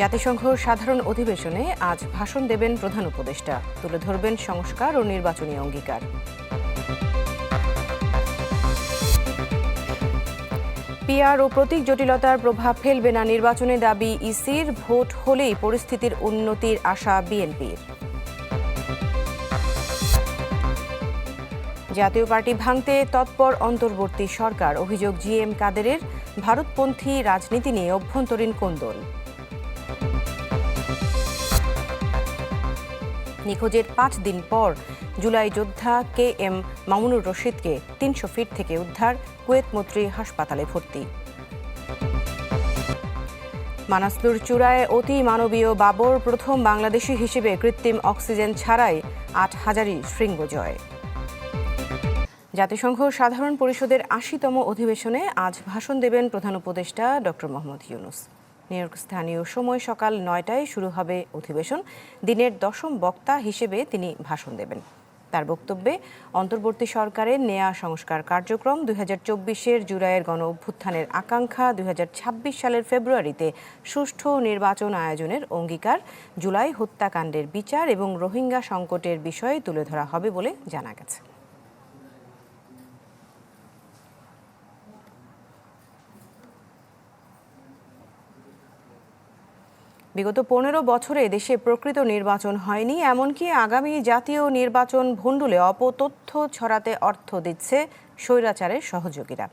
জাতিসংঘ সাধারণ অধিবেশনে আজ ভাষণ দেবেন প্রধান উপদেষ্টা। তুলে ধরবেন সংস্কার ও নির্বাচনী অঙ্গীকার। পিআর ও প্রতীক জটিলতার প্রভাব ফেলবে না নির্বাচনে দাবি ইসির, ভোট হলেই পরিস্থিতির উন্নতির আশা বিএনপির। জাতীয় পার্টি ভাঙতে তৎপর অন্তর্বর্তী সরকার, অভিযোগ জিএম কাদেরের, ভারতপন্থী রাজনীতি নিয়ে অভ্যন্তরীণ কোন্দল। নিখোঁজের পাঁচ দিন পর জুলাই যোদ্ধা কে এম মামুনুর রশিদকে তিনশো ফিট থেকে উদ্ধার কুয়েত মৈত্রী হাসপাতালে ভর্তি। মানাসলুর চূড়ায় অতি মানবীয় বাবর প্রথম বাংলাদেশি হিসেবে কৃত্রিম অক্সিজেন ছাড়াই আট হাজারই শৃঙ্গ জয়। জাতিসংঘ সাধারণ পরিষদের আশিতম অধিবেশনে আজ ভাষণ দেবেন প্রধান উপদেষ্টা doctor Mohammad Yunus. New York স্থানীয় সময় সকাল নয়টায় শুরু হবে অধিবেশন। দিনের দশম বক্তা হিসেবে তিনি ভাষণ দেবেন। তার বক্তব্যে অন্তর্বর্তী সরকারের নেয়া সংস্কার কার্যক্রম দুই হাজার চব্বিশের জুলাইয়ের গণ অভ্যুত্থানের আকাঙ্ক্ষা, দুই হাজার ছাব্বিশ সালের ফেব্রুয়ারিতে সুষ্ঠু নির্বাচন আয়োজনের অঙ্গীকার, জুলাই হত্যাকাণ্ডের বিচার এবং রোহিঙ্গা সংকটের বিষয়ে তুলে ধরা হবে বলে জানা গেছে। বিগত পনেরো বছরে দেশে প্রকৃত নির্বাচন হয়নি, এমনকি আগামী জাতীয় নির্বাচন ভণ্ডুলে অপতথ্য ছড়াতে অর্থ দিচ্ছে স্বৈরাচারের সহযোগীরা।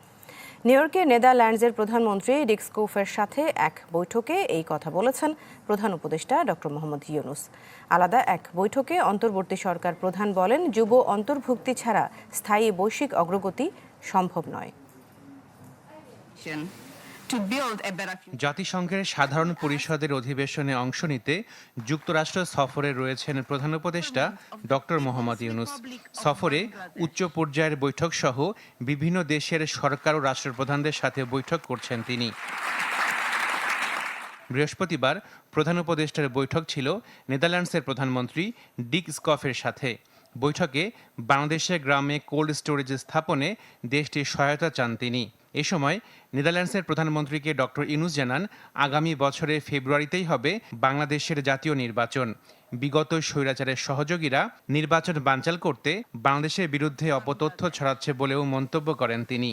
নিউ ইয়র্কে নেদারল্যান্ডসের প্রধানমন্ত্রী ডিক স্কুফের সাথে এক বৈঠকে এই কথা বলেছেন প্রধান উপদেষ্টা ডক্টর মোহাম্মদ ইউনুস। আলাদা এক বৈঠকে অন্তর্বর্তী সরকার প্রধান বলেন, যুব অন্তর্ভুক্তি ছাড়া স্থায়ী বৈশ্বিক অগ্রগতি সম্ভব নয়। জাতিসংঘের সাধারণ পরিষদের অধিবেশনে অংশ নিতে যুক্তরাষ্ট্র সফরে রয়েছেন প্রধান উপদেষ্টা ডক্টর মোহাম্মদ ইউনুস। সফরে উচ্চ পর্যায়ের বৈঠক সহ বিভিন্ন দেশের সরকার ও রাষ্ট্রপ্রধানদের সাথে বৈঠক করছেন তিনি। বৃহস্পতিবার প্রধান উপদেষ্টার বৈঠক ছিল নেদারল্যান্ডসের প্রধানমন্ত্রী ডিক স্কফের সাথে। বৈঠকে বাংলাদেশের গ্রামে কোল্ড স্টোরেজ স্থাপনে দেশটির সহায়তা চান তিনি। এ সময় নেদারল্যান্ডসের প্রধানমন্ত্রীকে ডক্টর ইনুস জানান, আগামী বছরে ফেব্রুয়ারিতেই হবে বাংলাদেশের জাতীয় নির্বাচন। বিগত স্বৈরাচারের সহযোগীরা নির্বাচন বানচাল করতে বাংলাদেশের বিরুদ্ধে অপতথ্য ছড়াচ্ছে বলেও মন্তব্য করেন তিনি।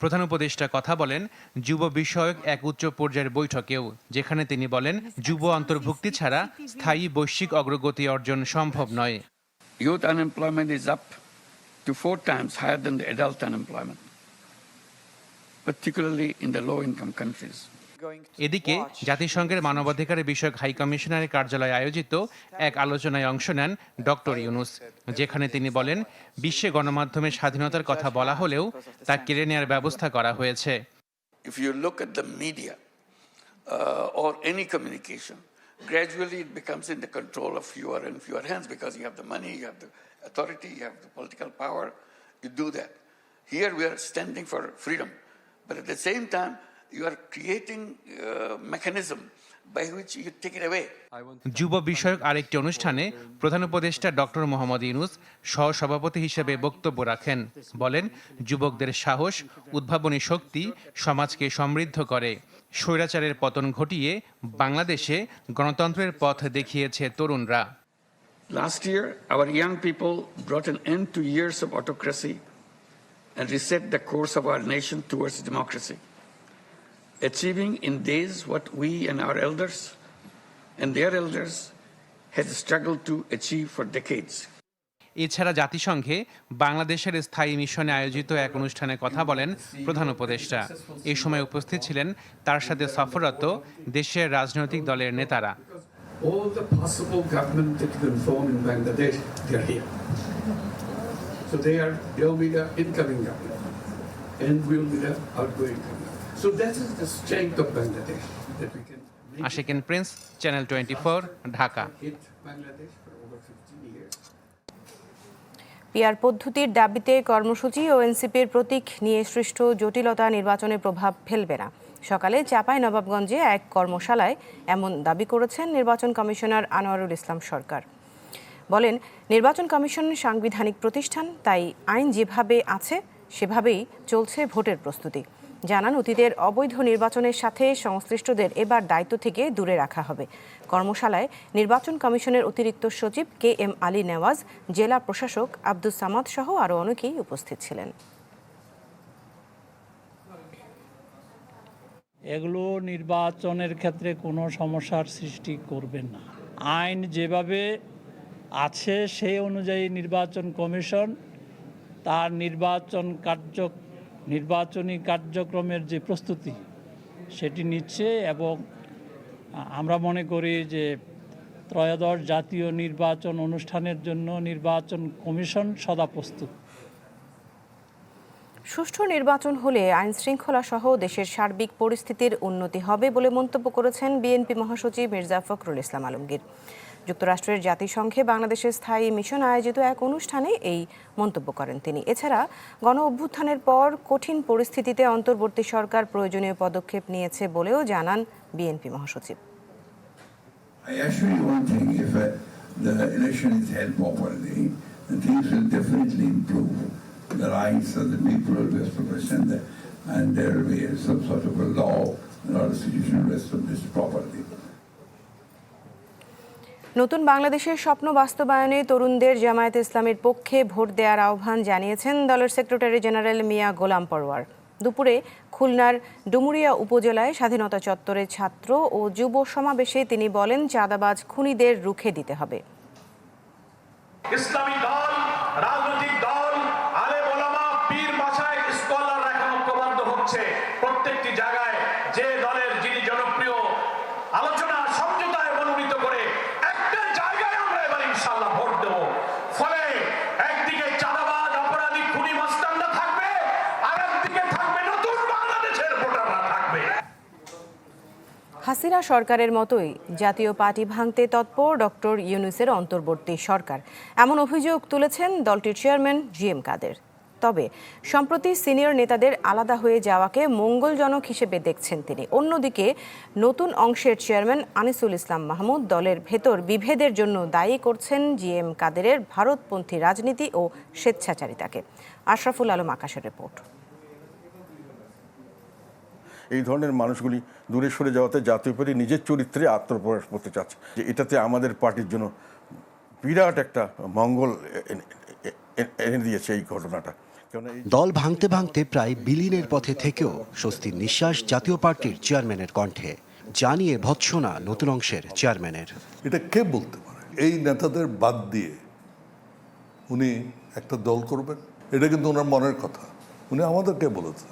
প্রধান উপদেষ্টা কথা বলেন, যুব বিষয়ক এক উচ্চ পর্যায়ের বৈঠকেও, যেখানে তিনি বলেন, যুব অন্তর্ভুক্তি ছাড়া স্থায়ী বৈশ্বিক অগ্রগতি অর্জন সম্ভব নয়। Youth unemployment is up to four times higher than the adult unemployment, particularly in the low income countries. এদিকে জাতিসংঘের মানবাধিকার বিষয়ক হাই কমিশনারের কার্যালয়ে আয়োজিত এক আলোচনায় অংশ নেন ডক্টর ইউনুস যেখানে তিনি বলেন বিশ্বে গণমাধ্যমের স্বাধীনতার কথা বলা হলেও তা কেড়ে নেওয়ার ব্যবস্থা করা হয়েছে If you look at the media uh, or any communication, gradually it becomes in the control of fewer and fewer hands because you have the money, you have the authority, you have the political power, you do that. Here we are standing for freedom, but at the same time, you are creating a mechanism by which you take it away. যুব বিষয়ক আরেকটি অনুষ্ঠানে প্রধান উপদেষ্টা doctor Mohammad Yunus সহসভাপতি হিসেবে বক্তব্য রাখেন বলেন যুবকদের সাহস উদ্ভাবনী শক্তি সমাজকে সমৃদ্ধ করে স্বৈরাচারের পতন ঘটিয়ে বাংলাদেশে গণতন্ত্রের পথ দেখিয়েছে তরুণরা Last year, our young people brought an end to years of autocracy and reset the course of our nation towards democracy, achieving in days what we and our elders and their elders had struggled to achieve for decades. এছাড়া জাতিসংঘে বাংলাদেশের স্থায়ী মিশনে আয়োজিত এক অনুষ্ঠানে কথা বলেন প্রধান উপদেষ্টা এই সময় উপস্থিত ছিলেন তার সাথে সফররত দেশের রাজনৈতিক দলের নেতারা all the possible government that you can form in Bangladesh, they are here. So they are, they'll be the incoming government, and we'll be the outgoing government. So that is the strength of Bangladesh, that we can make আশিকেন Prince channel twenty Dhaka hit Bangladesh for over 15 years. PR পদ্ধতির দাবিতে কর্মসূচি ও এনসিপির প্রতীক নিয়ে সৃষ্ট জটিলতা নির্বাচনে প্রভাব ফেলবে না সকালে চাপাই নবাবগঞ্জে এক কর্মশালায় এমন দাবি করেছেন নির্বাচন কমিশনার আনোয়ারুল ইসলাম সরকার। বলেন, নির্বাচন কমিশন সাংবিধানিক প্রতিষ্ঠান, তাই আইন যেভাবে আছে, সেভাবেই চলছে ভোটের প্রস্তুতি। জানান, অতীতের অবৈধ নির্বাচনের সাথে সংশ্লিষ্টদের এবার দায়িত্ব থেকে দূরে রাখা হবে। কর্মশালায় নির্বাচন কমিশনের অতিরিক্ত সচিব কে এম আলী নেওয়াজ, জেলা প্রশাসক আব্দুস সামাদ সহ আরও অনেকেই উপস্থিত ছিলেন। এগুলো নির্বাচনের ক্ষেত্রে কোনো সমস্যার সৃষ্টি করবে না। আইন যেভাবে আছে সেই অনুযায়ী নির্বাচন কমিশন তার নির্বাচন কার্য, নির্বাচনী কার্যক্রমের যে প্রস্তুতি সেটি নিচ্ছে এবং আমরা মনে করি যে ত্রয়োদশ জাতীয় নির্বাচন অনুষ্ঠানের জন্য নির্বাচন কমিশন সদা প্রস্তুত। সুষ্ঠু নির্বাচন হলে আইন শৃঙ্খলা সহ দেশের সার্বিক পরিস্থিতির উন্নতি হবে বলে মন্তব্য করেছেন বিএনপি মহাসচিব মির্জা ফখরুল ইসলাম আলমগীর। যুক্তরাষ্ট্রের জাতিসংঘে বাংলাদেশের স্থায়ী মিশন আয়োজিত এক অনুষ্ঠানে এই মন্তব্য করেন তিনি। এছাড়া গণ অভ্যুত্থানের পর কঠিন পরিস্থিতিতে অন্তর্বর্তী সরকার প্রয়োজনীয় পদক্ষেপ নিয়েছে বলেও জানান বিএনপি মহাসচিব। Uh, the election is held properly, things will definitely improve. The rights of the people will be established and, the, and there will be some sort of a law and our institution will be established properly. নতুন বাংলাদেশের স্বপ্ন বাস্তবায়নে তরুণদের জামায়াতে ইসলামের পক্ষে vote দেওয়ার আহ্বান জানিয়েছেন দলের সেক্রেটারি জেনারেল মিয়া গোলাম পরওয়ার দুপুরে খুলনার ডুমুরিয়া উপজেলায় স্বাধীনতা চত্বরে ছাত্র ও যুব সমাবেশে তিনি বলেন চাঁদাবাজ খুনিদের রুখে দিতে হবে ইসলামী দল রাজনৈতিক হচ্ছে প্রত্যেকটি জায়গায় যে দলের যিনি জনপ্রিয়, আলোচনা সমঝোতায় মনোনীত করে একটা জায়গায় আমরা এবার ইনশাল্লাহ ভোট দেব। ফলে একদিকে চাঁদাবাজ, অপরাধী, খুনি, মাস্তানরা থাকবে, আর একদিকে থাকবে নতুন বাংলাদেশের ভোটাররা থাকবে। হাসিনা সরকারের মতোই জাতীয় পার্টি ভাঙতে তৎপর ডক্টর ইউনুসের অন্তর্বর্তী সরকার। এমন অভিযোগ তুলেছেন দলটির চেয়ারম্যান জি এম কাদের। তবে সম্প্রতি সিনিয়র নেতাদের আলাদা হয়ে যাওয়াকে মঙ্গলজনক হিসেবে দেখছেন তিনি। অন্যদিকে নতুন অংশের চেয়ারম্যান আনিসুল ইসলাম মাহমুদ দলের ভেতর বিভেদের জন্য দায়ী করছেন জি এম কাদেরের ভারতপন্থী রাজনীতি ও স্বেচ্ছাচারিতাকে। আশরাফুল আলম আকাশের রিপোর্ট। এই ধরনের মানুষগুলি দূরে সরে যাওয়াতে জাতীয় পার্টি নিজের চরিত্রে আত্মপ্রকাশ করতে চাচ্ছে। যে এটাতে আমাদের পার্টির জন্য বিরাট একটা মঙ্গল এনে- দিয়েছে এই ঘটনাটা। দল ভাঙতে ভাঙতে প্রায় বিলীনের পথে থেকেও স্বস্তির নিঃশ্বাস জাতীয় পার্টির চেয়ারম্যানের কণ্ঠে। জানিয়ে ভৎসনা নতুন অংশের চেয়ারম্যানের। এটা কে বলতে পারে? এই নেতাদের বাদ দিয়ে উনি একটা দল করবেন? এটা কিন্তু ওনার মনের কথা। উনি আমাদেরকে বলেছেন।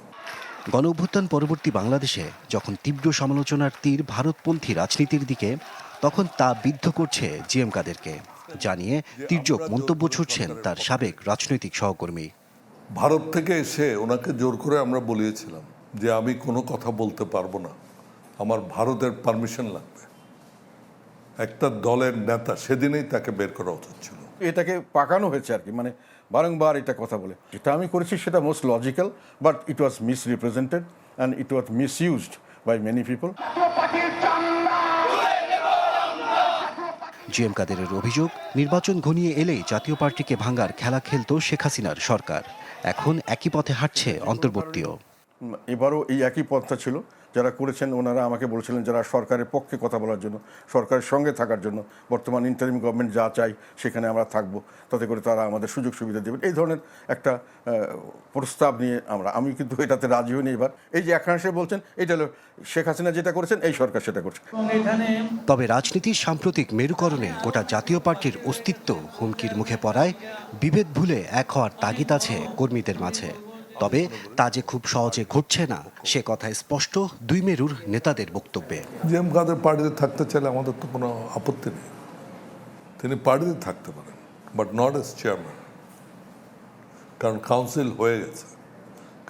গণ অভ্যুত্থান পরবর্তী বাংলাদেশে যখন তীব্র সমালোচনার তীর ভারতপন্থী রাজনীতির দিকে তখন তা বিদ্ধ করছে জিএম কাদেরকে। জানিয়ে তির্যক মন্তব্য ছুটছেন তার সাবেক রাজনৈতিক সহকর্মী। ভারত থেকে এসে ওনাকে জোর করে আমরা বলিয়েছিলাম যে আমি কোনো কথা বলতে পারব না। আমার ভারতের পারমিশন লাগবে। একটা দলের নেতা সেদিনেই তাকে বের করা উচিত ছিল। এটাকে পাকানো হয়েছে আর কি মানে বারংবার এটা কথা বলে। যেটা আমি করেছি সেটা most logical but it was misrepresented and it was misused by many people GM কাদেরের অভিযোগ নির্বাচন ঘনিয়ে এলেই জাতীয় পার্টিকে ভাঙার খেলা খেলত শেখ হাসিনার সরকার। এখন একই পথে হাঁটছে অন্তর্বর্তীও। এবারও এই একই পথটা ছিল। যারা করেছেন ওনারা আমাকে বলেছিলেন যারা সরকারের পক্ষে কথা বলার জন্য সরকারের সঙ্গে থাকার জন্য বর্তমান ইন্টারিম গভর্নমেন্ট যা চাই সেখানে আমরা থাকব। তাতে করে তারা আমাদের সুযোগ সুবিধা দেবেন। এই ধরনের একটা প্রস্তাব নিয়ে আমরা আমি কিন্তু এটাতে রাজি হইনি এবার। এই যে একাংশে বলছেন এটা হলো শেখ হাসিনা যেটা করেছেন এই সরকার সেটা করছে। তবে রাজনীতির সাম্প্রতিক মেরুকরণে গোটা জাতীয় পার্টির অস্তিত্ব হুমকির মুখে পড়ায় বিভেদ ভুলে এক হওয়ার তাগিদ আছে কর্মীদের মাঝে। তবে তা যে খুব সহজে ঘটছে না সে কথা স্পষ্ট দুই মেরুর নেতাদের বক্তব্যে। জি এম কাদের পার্টিতে থাকতে চাইলে আমাদের তো কোনো আপত্তি নেই। তিনি পার্টিতে থাকতে পারেন বাট নট এস চেয়ারম্যান কারণ কাউন্সিল হয়ে গেছে।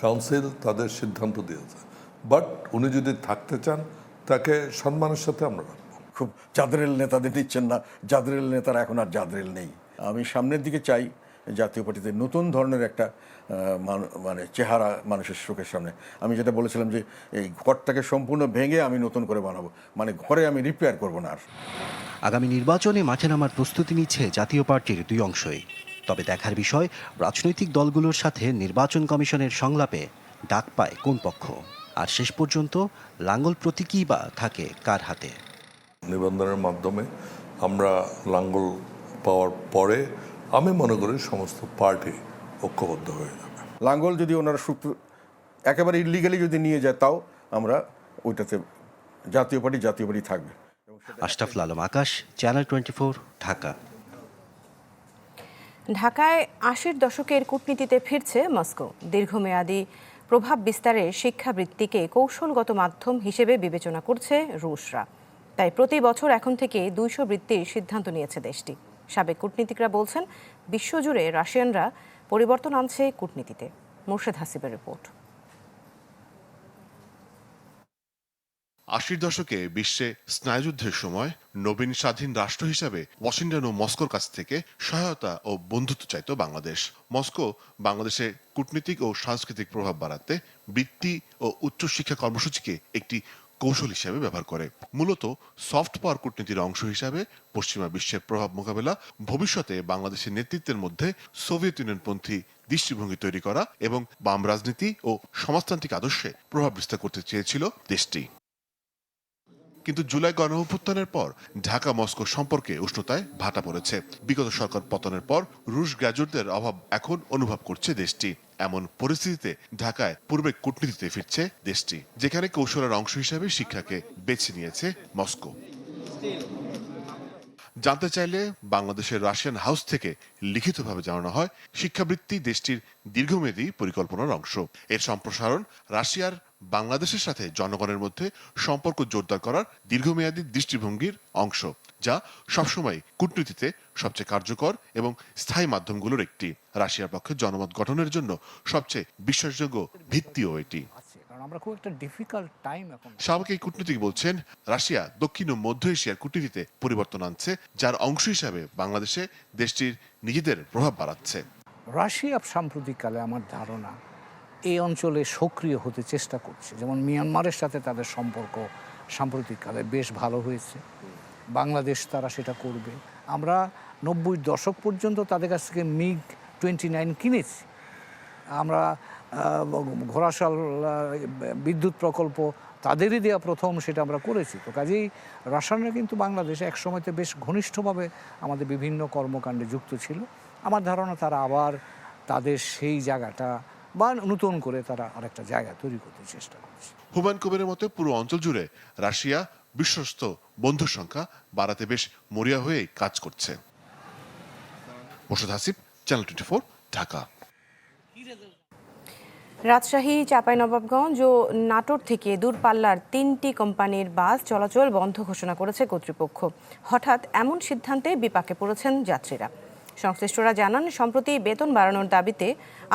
কাউন্সিল তাদের সিদ্ধান্ত দিয়েছে। বাট উনি যদি থাকতে চান তাকে সম্মানের সাথে আমরা রাখব। খুব জাদরেল নেতাদের দিচ্ছেন না। জাদরেল নেতারা এখন আর জাদরেল নেই। আমি সামনের দিকে চাই জাতীয় পার্টিতে নতুন ধরনের একটা মানে চেহারা মানুষের চোখের সামনে। আমি যেটা বলেছিলাম যে এই ঘরটাকে সম্পূর্ণ ভেঙে আমি নতুন করে বানাবো। মানে ঘরে আমি রিপেয়ার করব না আর। আগামী নির্বাচনে মাঠে নামার প্রস্তুতি নিচ্ছে জাতীয় পার্টির দুই অংশই। তবে দেখার বিষয় রাজনৈতিক দলগুলোর সাথে নির্বাচন কমিশনের সংলাপে ডাক পায় কোন পক্ষ। আর শেষ পর্যন্ত লাঙ্গল প্রতীকই বা থাকে কার হাতে? নিবন্ধনের মাধ্যমে আমরা লাঙ্গল পাওয়ার পরে আমি মনে করি সমস্ত পার্টি ঐক্যবদ্ধ হয়ে যাবে। লাঙ্গল যদি ওনারা সূত্র একেবারে ইলিগালি যদি নিয়ে যায় তাও আমরা ওইটাতে জাতীয় পার্টি জাতীয় পার্টি থাকবে। Ashraful Alam Akash channel twenty four Dhaka. ঢাকায় আশির দশকের কূটনীতিতে ফিরছে মস্কো। দীর্ঘমেয়াদী প্রভাব বিস্তারের শিক্ষাবৃত্তিকে কৌশলগত মাধ্যম হিসেবে বিবেচনা করছে রুশরা। তাই প্রতি বছর এখন থেকে দুইশো বৃত্তির সিদ্ধান্ত নিয়েছে দেশটি। সাবেক কূটনীতিকরা বলছেন, বিশ্বজুড়ে রাশিয়ানরা পরিবর্তন আনছে কূটনীতিতে। মোর্শেদ হাসিবের রিপোর্ট। আশির দশকে বিশ্বে স্নায়ুযুদ্ধের সময় নবীন স্বাধীন রাষ্ট্র হিসাবে ওয়াশিংটন ও মস্কোর কাছ থেকে সহায়তা ও বন্ধুত্ব চাইত বাংলাদেশ। মস্কো বাংলাদেশে কূটনীতিক ও সাংস্কৃতিক প্রভাব বাড়াতে বৃত্তি ও উচ্চশিক্ষা কর্মসূচিকে একটি কৌশল হিসাবে ব্যবহার করে। মূলত সফট পাওয়ার কূটনীতির অংশ হিসাবে পশ্চিমা বিশ্বের প্রভাব মোকাবেলা, ভবিষ্যতে বাংলাদেশের নেতৃত্বের মধ্যে সোভিয়েত ইউনিয়নপন্থী দৃষ্টিভঙ্গি তৈরি করা এবং বাম রাজনীতি ও সমাজতান্ত্রিক আদর্শে প্রভাব বিস্তার করতে চেয়েছিল দেশটি। কিন্তু জুলাই গণঅভ্যুত্থানের পর ঢাকা মস্কো সম্পর্কে উষ্ণতায় ভাটা পড়েছে। বিগত সরকার পতনের পর রুশ গ্রাজুয়েটদের অভাব এখন অনুভব করছে দেশটি। এমন পরিস্থিতিতে ঢাকায় পূর্বে কূটনীতিতে ফিরছে দেশটি, যেখানে কৌশলের অংশ হিসাবে শিক্ষাকে বেছে নিয়েছে মস্কো। জানতে চাইলে বাংলাদেশের রাশিয়ান হাউস থেকে লিখিতভাবে জানানো হয়, শিক্ষাবৃত্তি দেশটির দীর্ঘমেয়াদী পরিকল্পনার অংশ। এর সম্প্রসারণ রাশিয়ার বাংলাদেশের সাথে জনগণের মধ্যে সম্পর্ক জোরদার করার দীর্ঘমেয়াদী দৃষ্টিভঙ্গির অংশ, যা সবসময় কূটনীতিতে সবচেয়ে কার্যকর এবং স্থায়ী মাধ্যমগুলোর একটি। রাশিয়ার পক্ষে জনমত গঠনের জন্য সবচেয়ে বিশ্বাসযোগ্য ভিত্তিও এটি। কারণ আমরা খুব একটা ডিফিকাল্ট টাইম এখন। সাবেক এই কূটনীতিক বলছেন রাশিয়া দক্ষিণ ও মধ্য এশিয়ার কূটনীতিতে পরিবর্তন আনছে যার অংশ হিসাবে বাংলাদেশে দেশটির নিজেদের প্রভাব বাড়াচ্ছে। রাশিয়া সাম্প্রতিককালে আমার ধারণা এই অঞ্চলে সক্রিয় হতে চেষ্টা করছে। যেমন মিয়ানমারের সাথে তাদের সম্পর্ক সাম্প্রতিককালে বেশ ভালো হয়েছে। বাংলাদেশ তারা সেটা করবে। আমরা নব্বই দশক পর্যন্ত তাদের কাছ থেকে মিগ টোয়েন্টি নাইন কিনেছি। আমরা ঘোড়াশাল বিদ্যুৎ প্রকল্প তাদেরই দেওয়া প্রথম সেটা আমরা করেছি। তো কাজেই রাসায়নরা কিন্তু বাংলাদেশে একসময়তে বেশ ঘনিষ্ঠভাবে আমাদের বিভিন্ন কর্মকাণ্ডে যুক্ত ছিল। আমার ধারণা তারা আবার তাদের সেই জায়গাটা বা নতুন করে তারা আরেকটা জায়গা তৈরি করতে চেষ্টা করছে। হুমায়ুন কবিরের মতে পুরো অঞ্চল জুড়ে রাশিয়া বিশ্বস্ত বন্ধুর সংখ্যা বাড়াতে বেশ মরিয়া হয়ে কাজ করছে। Morshed Hasib, channel twenty Dhaka. Rajshahi, Chapainawabganj ও নাটোর থেকে দূরপাল্লার তিনটি কোম্পানির বাস চলাচল বন্ধ ঘোষণা করেছে কর্তৃপক্ষ। হঠাৎ এমন সিদ্ধান্তে বিপাকে পড়েছেন যাত্রীরা। সংশ্লিষ্টরা জানান, সম্প্রতি বেতন বাড়ানোর দাবিতে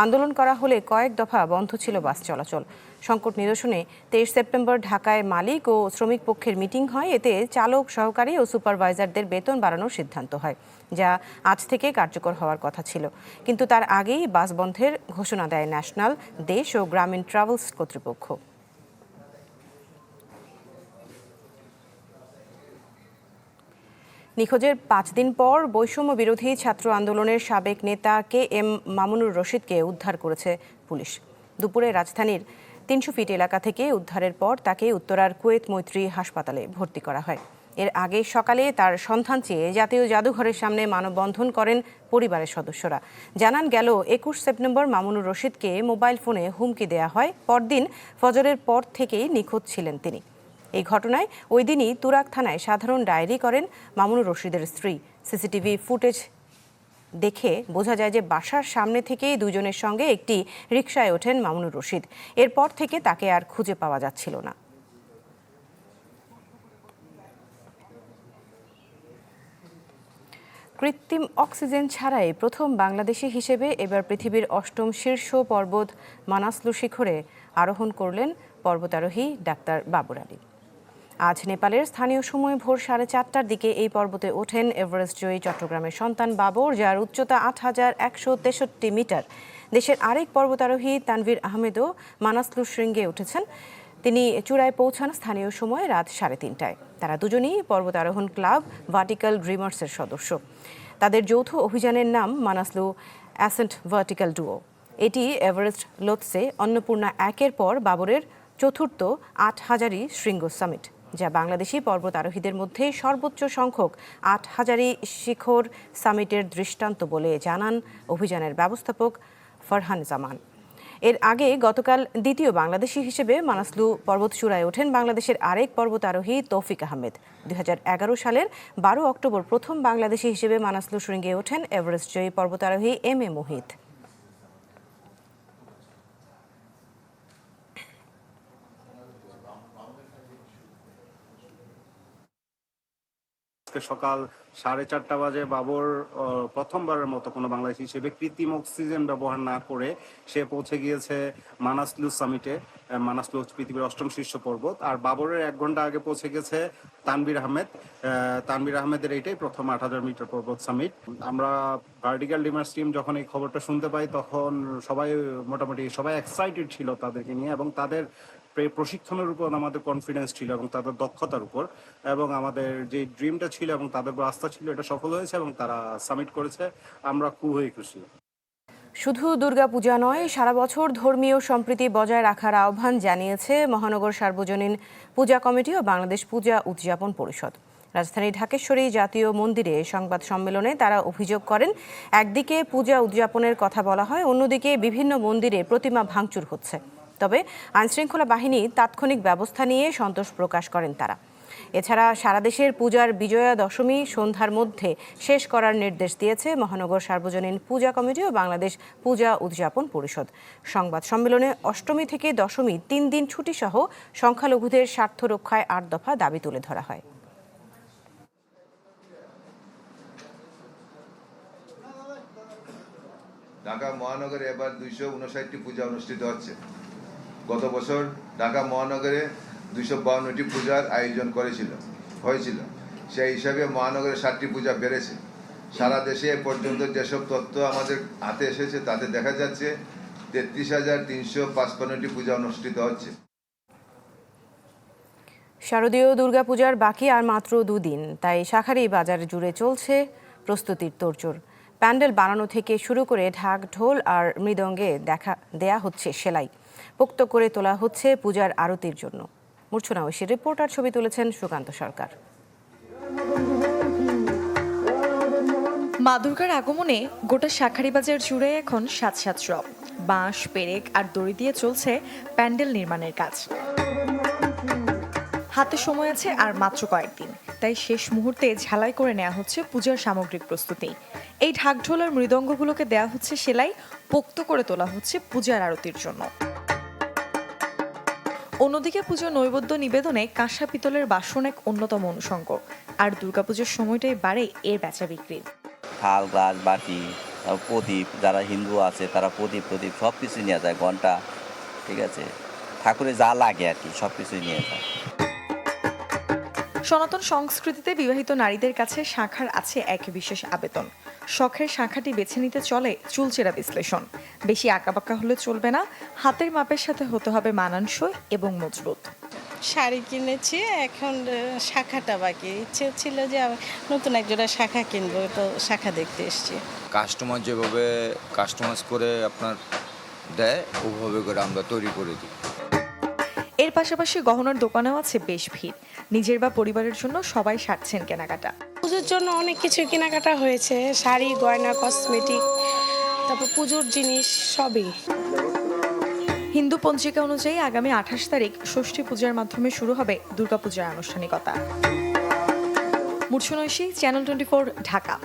আন্দোলন করা হলে কয়েক দফা বন্ধ ছিল বাস চলাচল। সংকট নিরসনে তেইশ সেপ্টেম্বর ঢাকায় মালিক ও শ্রমিক পক্ষের মিটিং হয়, এতে চালক, সহকারী ও সুপারভাইজারদের বেতন বাড়ানোর সিদ্ধান্ত হয়, যা আজ থেকে কার্যকর হওয়ার কথা ছিল। কিন্তু তার আগেই বাস বন্ধের ঘোষণা দেয় ন্যাশনাল, দেশ ও গ্রামীণ ট্রাভেলস কর্তৃপক্ষ। নিখোঁজের পাঁচ দিন পর বৈষম্য বিরোধী ছাত্র আন্দোলনের সাবেক নেতা কে এম মামুনুর রশিদকে উদ্ধার করেছে পুলিশ। দুপুরে রাজধানীর তিনশো ফিট এলাকা থেকে উদ্ধারের পর তাকে উত্তরার কুয়েত মৈত্রী হাসপাতালে ভর্তি করা হয়। এর আগে সকালে তার সন্ধান চেয়ে জাতীয় জাদুঘরের সামনে মানববন্ধন করেন পরিবারের সদস্যরা। জানান গেল, একুশ সেপ্টেম্বর মামুনুর রশিদকে মোবাইল ফোনে হুমকি দেয়া হয়। পরদিন ফজরের পর থেকেই নিখোঁজ ছিলেন তিনি। এই ঘটনায় ওই দিনই তুরাক থানায় সাধারণ ডায়েরি করেন মামুনুর রশিদের স্ত্রী। সিসিটিভি ফুটেজ দেখে বোঝা যায় যে বাসার সামনে থেকেই দুজনের সঙ্গে একটি রিকশায় ওঠেন মামুনুর রশিদ। এরপর থেকে তাকে আর খুঁজে পাওয়া যাচ্ছিল না। কৃত্রিম অক্সিজেন ছাড়াই প্রথম বাংলাদেশি হিসেবে এবার পৃথিবীর অষ্টম শীর্ষ পর্বত মানাসলু শিখরে আরোহণ করলেন পর্বতারোহী ডাক্তার বাবুর আলী। আজ নেপালের স্থানীয় সময় ভোর সাড়ে চারটার দিকে এই পর্বতে ওঠেন এভারেস্ট জয়ী চট্টগ্রামের সন্তান বাবর, যার উচ্চতা আট হাজার একশো তেষট্টি মিটার। দেশের আরেক পর্বতারোহী তানভীর আহমেদও মানাসলু শৃঙ্গে উঠেছেন। তিনি চূড়ায় পৌঁছান স্থানীয় সময় রাত সাড়ে তিনটায়। তারা দুজনেই পর্বতারোহণ ক্লাব ভার্টিক্যাল ড্রিমার্সের সদস্য। তাদের যৌথ অভিযানের নাম মানাসলু অ্যাসেন্ট ভার্টিক্যাল ডুও এটি এভারেস্ট লোৎসে অন্নপূর্ণা একের পর বাবরের চতুর্থ আট হাজারি শৃঙ্গ সামিট। যা বাংলাদেশি পর্বত আরোহীদের মধ্যে সর্বোচ্চ সংখ্যক আট হাজারি শিখর সামিটের দৃষ্টান্ত বলে জানান অভিযানের ব্যবস্থাপক ফরহান জামান। এর আগে গতকাল দ্বিতীয় বাংলাদেশি হিসেবে মানাসলু পর্বতচূড়ায় ওঠেন বাংলাদেশের আরেক পর্বতারোহী তৌফিক আহমেদ। দু হাজার এগারো সালের বারো অক্টোবর প্রথম বাংলাদেশি হিসেবে মানাসলু শৃঙ্গে ওঠেন এভারেস্ট জয়ী পর্বতারোহী এম এ মোহিত। আজকে সকাল সাড়ে চারটা বাজে বাবর প্রথমবারের মতো কোনো বাংলাদেশি হিসেবে কৃত্রিম অক্সিজেন ব্যবহার না করে সে পৌঁছে গিয়েছে মানাসলু সামিটে মানাসলু হচ্ছে পৃথিবীর অষ্টম শীর্ষ পর্বত। আর বাবরের এক ঘণ্টা আগে পৌঁছে গেছে তানবির আহমেদ আহ, তানবির আহমেদের এইটাই প্রথম আট হাজার মিটার পর্বত সামিট। আমরা ভার্টিক্যাল ডিমার্স টিম যখন এই খবরটা শুনতে পাই তখন সবাই মোটামুটি সবাই এক্সাইটেড ছিল তাদেরকে নিয়ে এবং তাদের প্রশিক্ষণের উপর আমাদের কনফিডেন্স ছিল এবং তাদের দক্ষতার উপর এবং আমাদের যে ড্রিমটা ছিল এবং তাদের আস্থা ছিল, এটা সফল হয়েছে এবং তারা সামিট করেছে। আমরা খুবই খুশি। শুধু দুর্গাপূজা নয়, সারা বছর ধর্মীয় সম্প্রীতি বজায় রাখার আহ্বান জানিয়েছে মহানগর সার্বজনীন পূজা কমিটি ও বাংলাদেশ পূজা উদযাপন পরিষদ। রাজধানী ঢাকেশ্বরী জাতীয় মন্দিরে সংবাদ সম্মেলনে তারা অভিযোগ করেন, একদিকে পূজা উদযাপনের কথা বলা হয়, অন্যদিকে বিভিন্ন মন্দিরে প্রতিমা ভাঙচুর হচ্ছে। তবে আইনশৃঙ্খলা বাহিনী তাৎক্ষণিক ব্যবস্থা নিয়ে সন্তোষ প্রকাশ করেন তারা। এছাড়া সারা দেশের পূজার বিজয়া দশমী সন্ধ্যার মধ্যে শেষ করার নির্দেশ দিয়েছে মহানগর সার্বজনীন পূজা কমিটি ও বাংলাদেশ পূজা উদযাপন পরিষদ। সংবাদ সম্মেলনে অষ্টমী থেকে দশমী তিন দিন ছুটি সহ সংখ্যালঘুদের স্বার্থ রক্ষায় আট দফা দাবি তুলে ধরা হয়। ঢাকা মহানগরে এবার দুইশো উনষাটটি পূজা অনুষ্ঠিত হচ্ছে। গত বছর ঢাকা মহানগরে দুইশো বাউন্নটি পূজার আয়োজন করেছিল, হয়েছিল। সেই হিসাবে মহানগরে ষাটটি পূজা বেড়েছে। সারা দেশে পর্যন্ত যেসব তথ্য আমাদের হাতে এসেছে, তাতে দেখা যাচ্ছে তেত্রিশ হাজার তিনশো পাঁচপান্নটি পূজা অনুষ্ঠিত হচ্ছে। শারদীয় দুর্গাপূজার বাকি আর মাত্র দুদিন, তাই শাখারি বাজার জুড়ে চলছে প্রস্তুতির তোড়জোড়। প্যান্ডেল বানানো থেকে শুরু করে ঢাক, ঢোল আর মৃদঙ্গে দেখা, দেয়া হচ্ছে সেলাই। পোক্ত করে তোলা হচ্ছে পূজার আরতির জন্য। মূর্ছনা ঐশীর রিপোর্টার ছবি তুলেছেন সুকান্ত সরকার। মা দুর্গার আগমনে গোটা শাখারি বাজার জুড়ে এখন সাত সাত রব। বাঁশ, পেরেক আর দড়ি দিয়ে চলছে প্যান্ডেল নির্মাণের কাজ। হাতে সময় আছে আর মাত্র কয়েকদিন। তাই শেষ মুহূর্তে ঝালাই করে নেওয়া হচ্ছে পূজার সামগ্রিক প্রস্তুতি। এই ঢাকঢোল আর মৃদঙ্গগুলোকে দেওয়া হচ্ছে সেলাই, পোক্ত করে তোলা হচ্ছে পূজার আরতির জন্য। অন্যদিকে পুজো নৈবেদ্য নিবেদনে কাঁসা পিতলের বাসন এক অন্যতম অনুষঙ্গ আর দুর্গাপুজোর সময়টাই বাড়ে এর বেচা বিক্রির থাল, গ্লাস, বাটি প্রদীপ, যারা হিন্দু আছে, তারা প্রদীপ প্রদীপ সব কিছু নিয়ে যায় ঘণ্টা, ঠিক আছে? ঠাকুরে যা লাগে আর কি সব কিছুই নিয়ে যায়। সনাতন সংস্কৃতিতে বিবাহিত নারীদের কাছে শাখার আছে এক বিশেষ আবেদন। শখের শাখাটি বেছে নিতে চলে চুলচেরা বিশ্লেষণ। বেশি আঁকাবাঁকা হলে চলবে না হাতের মাপের সাথে হতে হবে মানানসই এবং মজবুত। শাড়ি কিনেছি এখন শাখাটা বাকি। ইচ্ছে ছিল যে আমি নতুন একজোড়া শাখা কিনবো তো শাখা দেখতে এসেছি। কাস্টমার যেভাবে কাস্টমাইজ করে আপনার দেয় ওভাবে করে আমরা তৈরি করে দিই। এর পাশাপাশি গহনার দোকানেও আছে বেশ ভিড়। নিজের বা পরিবারের জন্য সবাই সারছেন কেনাকাটা। পুজোর জন্য অনেক কিছু কেনাকাটা হয়েছে শাড়ি গয়না কসমেটিক তারপর পুজোর জিনিস সবই। হিন্দু পঞ্জিকা অনুযায়ী আগামী আঠাশ তারিখ ষষ্ঠী পূজার মাধ্যমে শুরু হবে দুর্গাপূজার আনুষ্ঠানিকতা। মূর্ছনৈশী চ্যানেল টোয়েন্টি ঢাকা।